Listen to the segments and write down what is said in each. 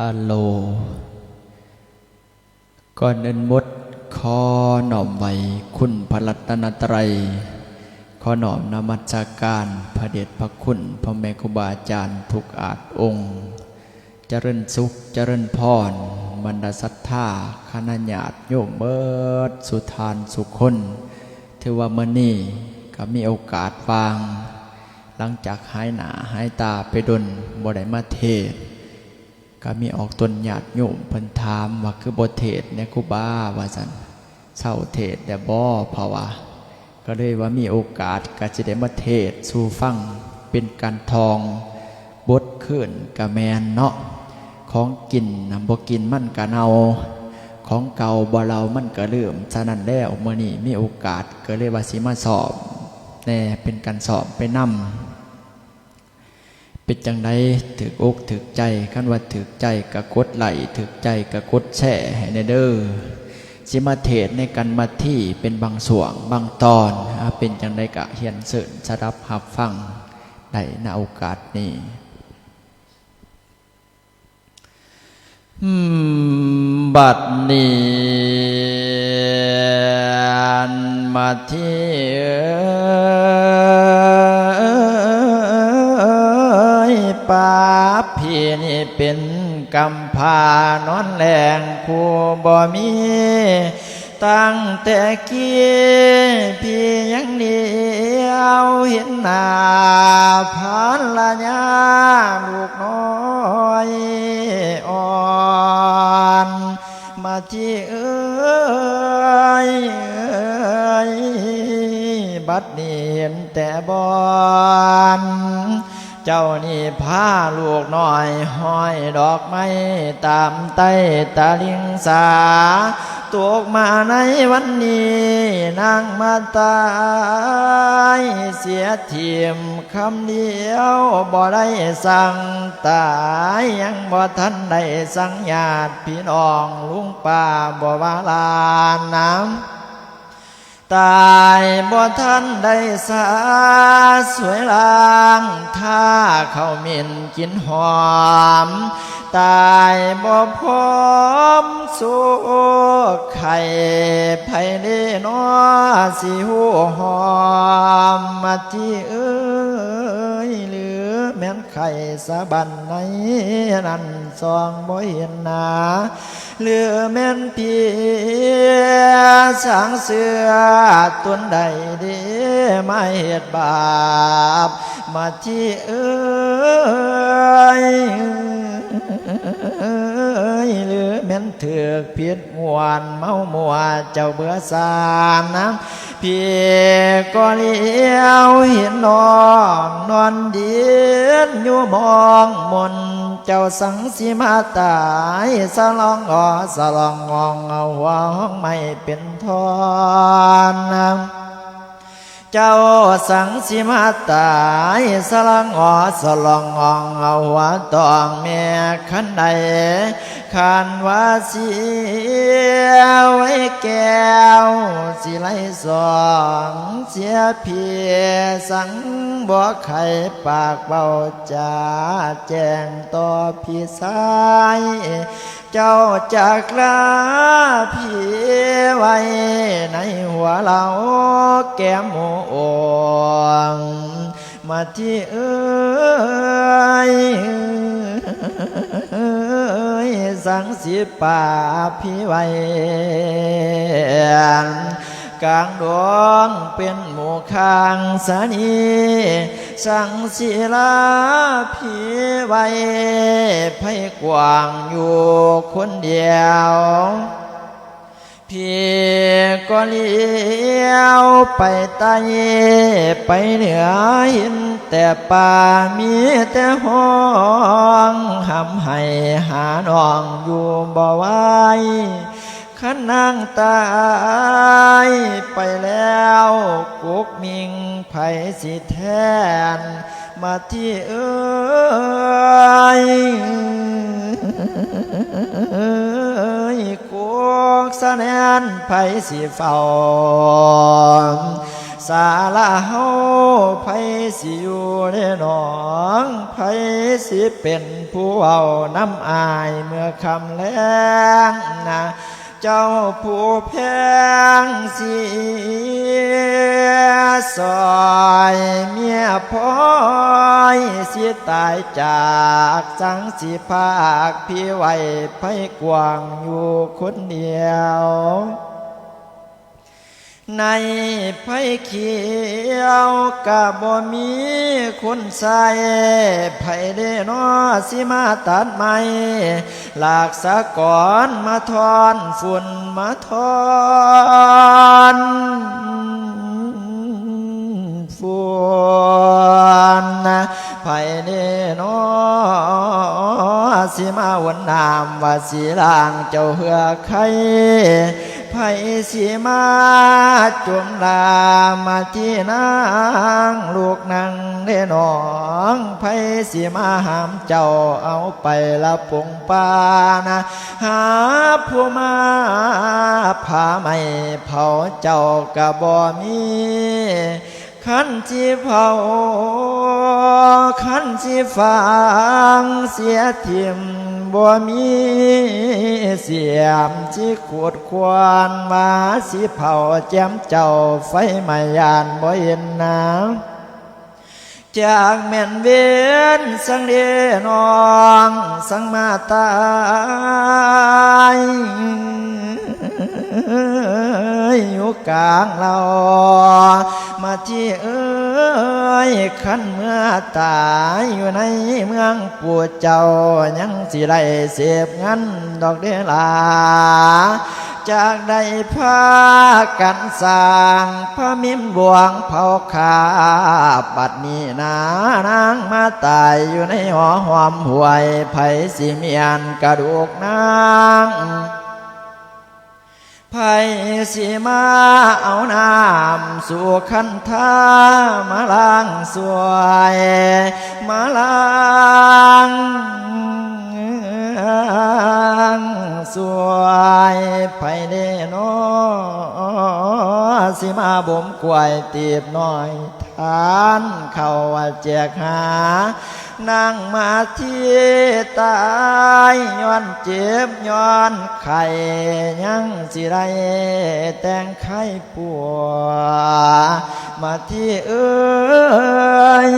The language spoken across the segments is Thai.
ฮัลโล ก่อนอื่นมดขอหน่อมไว้คุณพระรัตนตรัยขอหน่อมนมัสการพระเดชพระคุณพ่อแม่ครูบาอาจารย์ทุกอาจองค์เจริญสุขเจริญพรบรรดาศรัทธาคณะญาติโยมเบิดสุทานสุขคนถือว่าเมื่อนี้ก็มีโอกาสวาง หลังจากหายหนาหายตาไปดนบ่ได้มาเทศ ก็มีออกตนญาติโยมพิ่นถามว่าคือบทเทศน์เนี่ยครูบาว่าซั่นเศร้าเทศแต่บ่เพราว่าก็เลยว่ามีโอกาสก็จะได้มาเทศสู่ฟังเป็นการทองบดขึ้นกะแมนเนาะของกินนำบกินมันกะเนาของเก่าบ่เรามันก็เลื่อมฉะนั้นแล้วเมื่อนี้มีโอกาสก็เลยว่าสิมาสอบแน่เป็นการสอบไปนำ เป็นจังไดถึกอกถึกใจคันว่าถึกใจกะกดไหลถึกใจกะกดแช่ให้ในเด้อสิมาเทศในกันมาที่เป็นบางส่วงบางตอนเป็นจังไดกะเฮียนเสินสดับหับฟังได้ในโอกาสนี้บัดนี้มาที่าพี่นี่เป็นกำพานอนแรงคู่บ่มี ตั้งแต่กี้พี่ยังเดียวเห็นหน้าพานละยาลูกน้อยอ่อนมาที่เอ้ยเอ้ยบัดนี้เห็นแต่บอน เจ้านี่พาลูกน้อยห้อยดอกไม้ตามใต้ตาลิงสาตกมาในวันนี้นางมาตายเสียเทียมคำเดียวบ่ได้สั่งตายยังบ่ทันได้สั่งญาติพี่น้องลุงป้าบ่ว่าลาน้ำ ตายบ่ทันได้สาสวยลางถ้าเขาเหมินกินหอม ตายบ่พร้อมสู้ไข่ไผเด้นอสิหูหอมมาที่เอ้ยเลื แม่นไข่สะบันในนั้นซองบ่เห็นหนาเหลือแม่นพียสางเสือตวนใดเด้มาเหตุบาป มาที่เอ้ยเอ้ยหรือแม่นเถือกผิดมวนเมาหมัวเจ้าเบื่อสามน้ำ พี่ก็เลี้ยวเห็นน้องนอนเดียนอยู่มองมนเจ้าสังสีมาตายสลองออสลองงองเอาหัวห้องไม่เป็นทอน เจ้าสังสิมาตายสลังออสลองงองเอาหัวตองแม่ขันใดขันว่าเสียไว้แก้วสิไลสองเสียเพียสังบ่ไข่ปากเบาจาแจงต่อพี่สายเจ้าจากลาพี่ไว้ในหัวเราแก้มโอ่งมาที่เอ้ยสังสีป่าพี่ไวกลางดวงเป็นหมู่คางสนีสังศิลาผีไว้ไพ่กว้างอยู่คนเดียว พี่ก็เลี้ยวไปใต้ไปเหนือเห็นแต่ป่ามีแต่ห้องหำให้หาน้องอยู่บ่ไหวขันนางตายไปแล้วกุกมิงไผสิแทน มาที่เอ้ย กุกสะแนนไผสิเฝ้าสาลาเฮาไผสิอยู่ในหนองไผสิเป็นผู้เอาน้ำอายเมื่อคำแรงนะ เจ้าผู้แพงเสียสอยเมียพ้อยสิตายจากสังสิภาคพี่ไว้ไพกวางอยู่คนเดียว ในไผเขียวกะบ่มีคนใส่ไผได้นอสิมาตัดไม้หลากสะก่อนมาทอนฝุ่นมาทอนฝุ่นไผได้นอสิมาวนนามว่าสิล่างเจ้าเหือไข่ ไผสิมาจมลามาที่นางลูกนางเด้นองไผสิมาหามเจ้าเอาไปละปงปานะหาผู้มาพาไม่เผาเจ้ากะบ่มีขันจีเผาขันจีฟังเสียทิม บ่มีเสียมจีขวดควานมาสิเผาแจมเจ้าไฟไม่ยานบ่เห็นน้ำจากแม่นเวียนสังเดนองสังมาตายอยู่กลางเรามาที่เอ้ ยขันเมื่อตายอยู่ในเมืองปวดเจ้ายังสิไรเสพงันดอกเดลาจากได้พากันสร้างพระมิมบวงเผาขาบัดนี้นานางมาตายอยู่ในหอหอมหวยไผสิเมียนกระดูกนาง ไผสิมาเอาน้ำสู่คันทามาล้างสวยมาล้างสวยไผเด้นอสิมาบ่มกวยตีบน้อยทานเข้าว่าแจกหานั่งมาที่ตา ยย้อนเจ็บย้อนไข่ยังสิไรแต่งไข่ปัวมาที่เอ้ย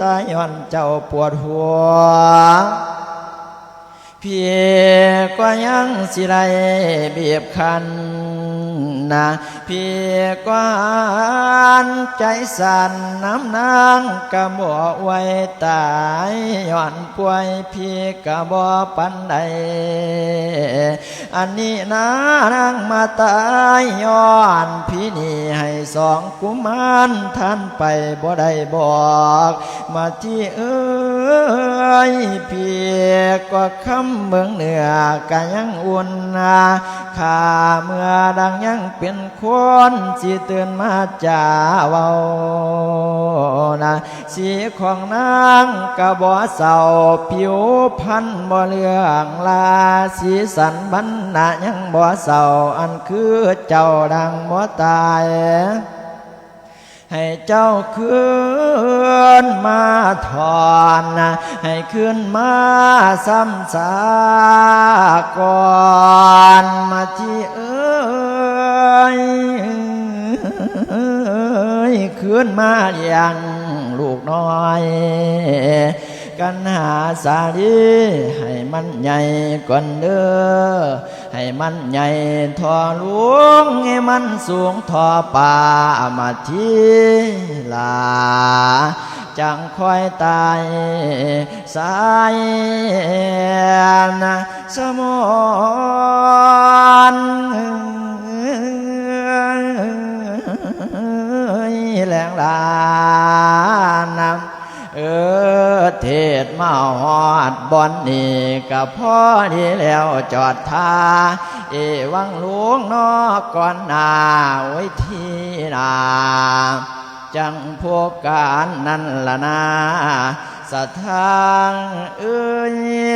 ตายย้อนเจ้าปวดหัวเพียกว่ายังสิไรเบียบคัน นะเพียกว่าใจสั่นน้ำนางกะบ่ไว้ตายย้อนป่วยเพียกะบ่ปันใดอันนี้นะนางมาตายย้อนพี่นี่ให้สองกุมารท่านไปบ่ได้บอก มาที่เอ้ ยเพียกว่าคำเมืองเหนือกะยังอุ่นนาข้าเมื่อดังยังเป็นคนสิเตือนมาจ่าเว้านะสีของนางกะบ่เศร้าผิวพันบ่เลืองลาสีสันบรรณะยังบ่เศร้าอันคือเจ้าดังบ่ตาย ให้เจ้าคือ นมาถอนให้คืนมาซ้ำสาก่อนมาที่เอ้ยคืนมาอย่างลูกน้อยกันหาสาดีให้มันใหญ่ก่อนเด้อ ให้มันใหญ่ทอหลวงให้มันสูงทอป่ามาทีลา จังคอยตายสายนะสมอนแหลงลานเออ เทศมาหอดบอนนี่กับพ่อที่แล้วจอดทาเอวังหลวงนอกก่อนนาไว้ที่นาจังพวกการนั่นละนาสะทางเอ้ยเอ้ย